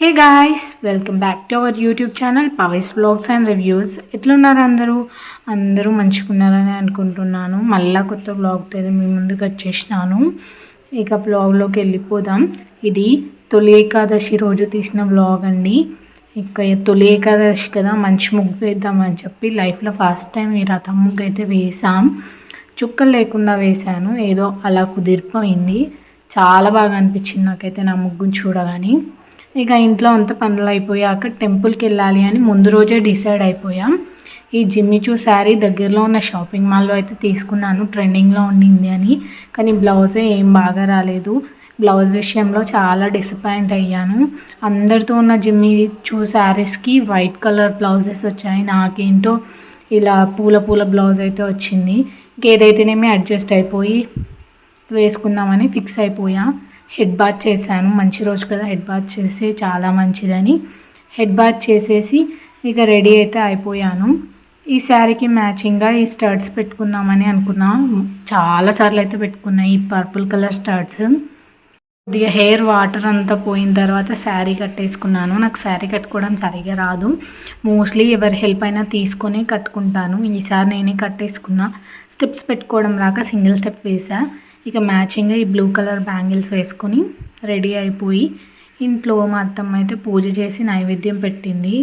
Hey guys welcome back to our YouTube channel పవైస్ blogs and reviews ఎట్లున్నారు అందరూ? అందరూ మంచుకున్నారని అనుకుంటున్నాను. మళ్ళా కొత్త బ్లాగ్తో అయితే మీ ముందుకు వచ్చేసినాను. ఇక బ్లాగ్లోకి వెళ్ళిపోదాం. ఇది తొలి ఏకాదశి రోజు తీసిన బ్లాగ్ అండి. ఇక తొలి ఏకాదశి కదా మంచి ముగ్గు వేద్దామని చెప్పి లైఫ్లో ఫస్ట్ టైం ఈ రథం ముగ్గు అయితే వేసాం చుక్కలు లేకుండా వేశాను. ఏదో అలా కుదిరిపోయింది. చాలా బాగా అనిపించింది నాకైతే నా ముగ్గును చూడగానే. ఇక ఇంట్లో అంత పనులు అయిపోయాక టెంపుల్కి వెళ్ళాలి అని ముందు రోజే డిసైడ్ అయిపోయాం. ఈ జిమ్మిచూ శారీ దగ్గరలో ఉన్న షాపింగ్ మాల్లో అయితే తీసుకున్నాను. ట్రెండింగ్లో ఉండింది అని. కానీ బ్లౌజే ఏం బాగా రాలేదు. బ్లౌజ్ విషయంలో చాలా డిసప్పాయింట్ అయ్యాను. అందరితో ఉన్న జిమ్మి చూ శారీస్కి వైట్ కలర్ బ్లౌజెస్ వచ్చాయి. నాకేంటో ఇలా పూల పూల బ్లౌజ్ అయితే వచ్చింది. ఇంకేదైతేనేమి అడ్జస్ట్ అయిపోయి వేసుకుందామని ఫిక్స్ అయిపోయా. హెడ్ బాత్ చేశాను. మంచి రోజు కదా హెడ్ బాత్ చేస్తే చాలా మంచిదని. హెడ్ బాత్ చేసేసి ఇక రెడీ అయితే అయిపోయాను. ఈ శారీకి మ్యాచింగ్గా ఈ స్టర్ట్స్ పెట్టుకుందామని అనుకున్నా. చాలాసార్లు అయితే పెట్టుకున్నాయి ఈ పర్పుల్ కలర్ స్టర్ట్స్ కొద్దిగా హెయిర్ వాటర్ అంతా పోయిన తర్వాత శారీ కట్టేసుకున్నాను. నాకు శారీ కట్టుకోవడం సరిగా రాదు. మోస్ట్లీ ఎవరి హెల్ప్ అయినా తీసుకొని కట్టుకుంటాను. ఈసారి నేనే కట్టేసుకున్నా. స్టెప్స్ పెట్టుకోవడం రాక సింగిల్ స్టెప్ వేసా ఇక మ్యాచింగ్గా ఈ బ్లూ కలర్ బ్యాంగిల్స్ వేసుకొని రెడీ అయిపోయి ఇంట్లో మా అత్తమ్మ అయితే పూజ చేసి నైవేద్యం పెట్టింది.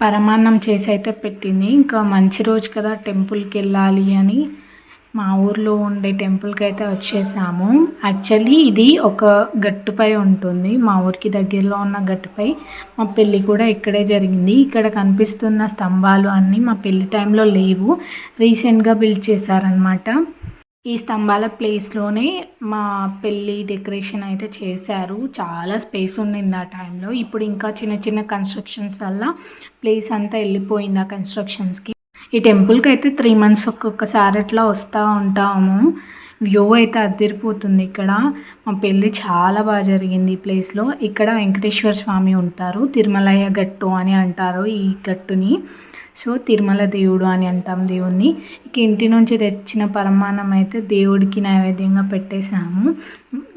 పరమాన్నం చేసి అయితే పెట్టింది. ఇంకా మంచి రోజు కదా టెంపుల్కి వెళ్ళాలి అని మా ఊర్లో ఉండే టెంపుల్కి అయితే వచ్చేసాము. యాక్చువల్లీ ఇది ఒక గట్టుపై ఉంటుంది. మా ఊరికి దగ్గరలో ఉన్న గట్టుపై మా పెళ్ళి కూడా ఇక్కడే జరిగింది. ఇక్కడ కనిపిస్తున్న స్తంభాలు అన్నీ మా పెళ్ళి టైంలో లేవు. రీసెంట్గా బిల్డ్ చేశారనమాట ఈ స్తంభాల ప్లేస్లోనే మా పెళ్ళి డెకరేషన్ అయితే చేశారు. చాలా స్పేస్ ఉండింది ఆ టైంలో ఇప్పుడు ఇంకా చిన్న చిన్న కన్స్ట్రక్షన్స్ వల్ల ప్లేస్ అంతా వెళ్ళిపోయింది ఆ కన్స్ట్రక్షన్స్కి ఈ టెంపుల్కి అయితే త్రీ మంత్స్ ఒక్కొక్కసారి అట్లా వస్తూ ఉంటాము. వ్యూ అయితే అద్దరిపోతుంది ఇక్కడ. మా పెళ్ళి చాలా బాగా జరిగింది ఈ ప్లేస్లో ఇక్కడ వెంకటేశ్వర స్వామి ఉంటారు. తిరుమలయ్య గట్టు అని అంటారు ఈ గట్టుని సో తిరుమల దేవుడు అని అంటాం దేవుణ్ణి. ఇక ఇంటి నుంచి తెచ్చిన పరమాన్నం అయితే దేవుడికి నైవేద్యంగా పెట్టేశాము.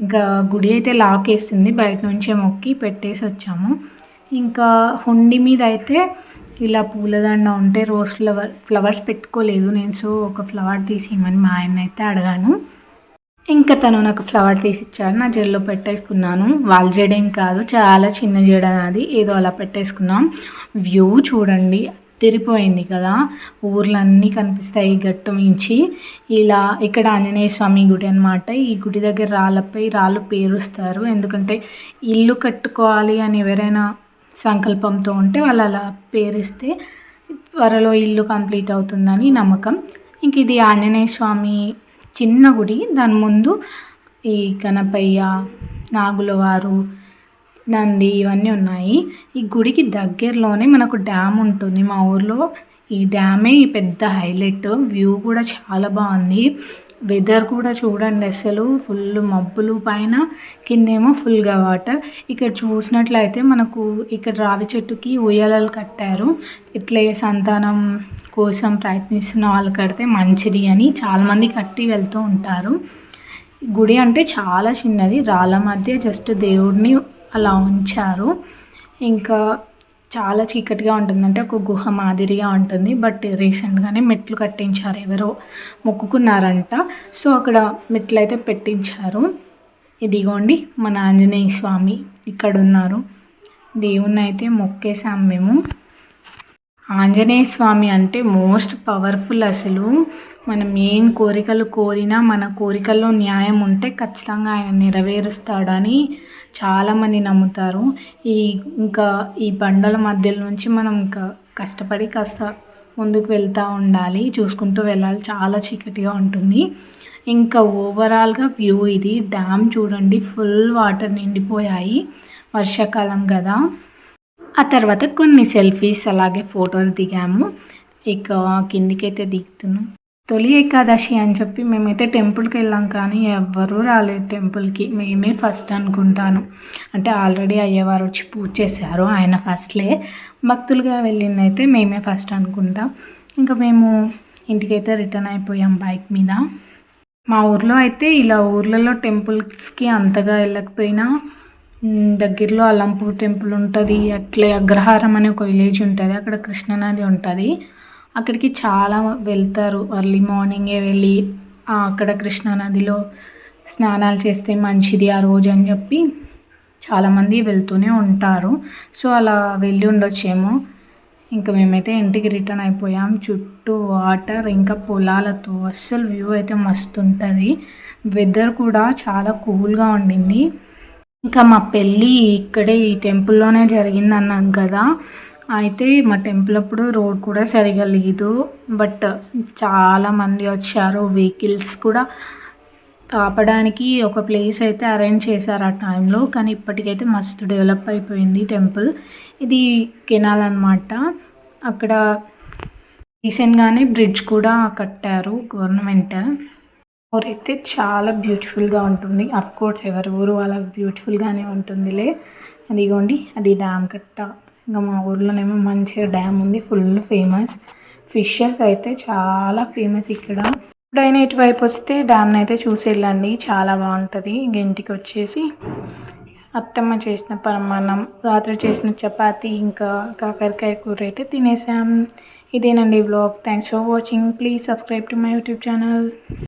ఇంకా గుడి అయితే లాక్ వేస్తుంది బయట నుంచే మొక్కి పెట్టేసి వచ్చాము. ఇంకా హుండి మీద అయితే ఇలా పూలదండ ఉంటే రోజ్ ఫ్లవర్ ఫ్లవర్స్ పెట్టుకోలేదు నేను సో ఒక ఫ్లవర్ తీసి ఇవ్వమని మా ఆయన అయితే అడిగాను. ఇంకా తను నాకు ఫ్లవర్ తీసి ఇచ్చాడు నా జడలో పెట్టేసుకున్నాను. వాళ్ళ జడేం కాదు చాలా చిన్న జడ అది ఏదో అలా పెట్టేసుకున్నాం. వ్యూ చూడండి తిరిపోయింది కదా. ఊర్లన్నీ కనిపిస్తాయి గట్టు మించి ఇలా ఇక్కడ ఆంజనేయ స్వామి గుడి అనమాట ఈ గుడి దగ్గర రాళ్ళపై రాళ్ళు పేరుస్తారు. ఎందుకంటే ఇల్లు కట్టుకోవాలి అని ఎవరైనా సంకల్పంతో ఉంటే వాళ్ళు అలా పేరిస్తే త్వరలో ఇల్లు కంప్లీట్ అవుతుందని నమ్మకం. ఇంక ఇది ఆంజనేయ స్వామి చిన్న గుడి. దాని ముందు ఈ గణపయ్య నాగులవారు నంది ఇవన్నీ ఉన్నాయి. ఈ గుడికి దగ్గరలోనే మనకు డ్యామ్ ఉంటుంది. మా ఊర్లో ఈ డ్యామే ఈ పెద్ద హైలైట్. వ్యూ కూడా చాలా బాగుంది. వెదర్ కూడా చూడండి అసలు. ఫుల్ మబ్బులు పైన కిందేమో ఫుల్గా వాటర్. ఇక్కడ చూసినట్లయితే మనకు ఇక్కడ రావి చెట్టుకి ఉయ్యాలలు కట్టారు. ఇట్లే సంతానం కోసం ప్రయత్నిస్తున్న వాళ్ళు కడితే మంచిది అని చాలామంది కట్టి వెళ్తూ ఉంటారు. గుడి అంటే చాలా చిన్నది. రాళ్ళ మధ్య జస్ట్ దేవుడిని అలా ఉంచారు. ఇంకా చాలా చీకటిగా ఉంటుందంటే ఒక గుహ మాదిరిగా ఉంటుంది. బట్ రీసెంట్గానే మెట్లు కట్టించారు ఎవరో మొక్కుకున్నారంట. సో అక్కడ మెట్లు అయితే పెట్టించారు. ఇదిగోండి మన ఆంజనేయ స్వామి ఇక్కడ ఉన్నారు దేవుణ్ణి అయితే మొక్కేసాం మేము. ఆంజనేయ స్వామి అంటే మోస్ట్ పవర్ఫుల్ అసలు. మనం ఏం కోరికలు కోరినా మన కోరికల్లో న్యాయం ఉంటే ఖచ్చితంగా ఆయన నెరవేరుస్తాడని చాలామంది నమ్ముతారు. ఈ ఇంకా ఈ బండల మధ్యలో నుంచి మనం ఇంకా కష్టపడి కాస్త ముందుకు వెళ్తూ ఉండాలి చూసుకుంటూ వెళ్ళాలి. చాలా చీకటిగా ఉంటుంది. ఇంకా ఓవరాల్గా వ్యూ ఇది. డ్యామ్ చూడండి ఫుల్ వాటర్ నిండిపోయాయి వర్షాకాలం కదా. ఆ తర్వాత కొన్ని సెల్ఫీస్ అలాగే ఫొటోస్ దిగాము. ఇక కిందికైతే దిగుతున్నాం. తొలి ఏకాదశి అని చెప్పి మేమైతే టెంపుల్కి వెళ్ళాం కానీ ఎవ్వరూ రాలేదు టెంపుల్కి. మేమే ఫస్ట్ అనుకుంటాను. అంటే ఆల్రెడీ అయ్యేవారు వచ్చి పూజ చేశారు ఆయన ఫస్ట్లే. భక్తులుగా వెళ్ళింది అయితే మేమే ఫస్ట్ అనుకుంటాం. ఇంకా మేము ఇంటికైతే రిటర్న్ అయిపోయాం బైక్ మీద. మా ఊర్లో అయితే ఇలా ఊర్లలో టెంపుల్స్కి అంతగా వెళ్ళకపోయినా దగ్గరలో అల్లంపూర్ టెంపుల్ ఉంటుంది అట్లే అగ్రహారం అనే ఒక విలేజ్ ఉంటుంది అక్కడ కృష్ణనది ఉంటుంది. అక్కడికి చాలా వెళ్తారు. ఎర్లీ మార్నింగే వెళ్ళి అక్కడ కృష్ణానదిలో స్నానాలు చేస్తే మంచిది ఆ రోజు అని చెప్పి చాలామంది వెళ్తూనే ఉంటారు. సో అలా వెళ్ళి ఉండొచ్చేమో. ఇంకా మేమైతే ఇంటికి రిటర్న్ అయిపోయాం. చుట్టూ వాటర్ ఇంకా పొలాలతో అస్సలు వ్యూ అయితే మస్తు ఉంటుంది. వెదర్ కూడా చాలా కూల్గా ఉండింది. ఇంకా మా పెళ్ళి ఇక్కడే ఈ టెంపుల్లోనే జరిగింది అన్నాం కదా. అయితే మా టెంపుల్ అప్పుడు రోడ్ కూడా సరిగా లేదు. బట్ చాలామంది వచ్చారు. వెహికల్స్ కూడా ఆపడానికి ఒక ప్లేస్ అయితే అరేంజ్ చేశారు ఆ టైంలో కానీ ఇప్పటికైతే మస్తు డెవలప్ అయిపోయింది టెంపుల్ ఇది కెనాల్ అనమాట అక్కడ రీసెంట్గానే బ్రిడ్జ్ కూడా కట్టారు గవర్నమెంట్ ఊరైతే చాలా బ్యూటిఫుల్గా ఉంటుంది. అఫ్ కోర్స్ ఎవరి ఊరు వాళ్ళకి బ్యూటిఫుల్గానే ఉంటుందిలే. అదిగోండి అది డ్యామ్ కట్ట. ఇంకా మా ఊర్లోనేమో మంచిగా డ్యామ్ ఉంది ఫుల్ ఫేమస్. ఫిషెస్ అయితే చాలా ఫేమస్ ఇక్కడ. ఎప్పుడైనా ఇటువైపు వస్తే డ్యామ్ని అయితే చూసి వెళ్ళండి చాలా బాగుంటుంది. ఇంక ఇంటికి వచ్చేసి అత్తమ్మ చేసిన పరమాన్నం రాత్రి చేసిన చపాతీ ఇంకా కాకరకాయ కూర అయితే తినేసాం. ఇదేనండి vlog thanks for watching please subscribe to my YouTube channel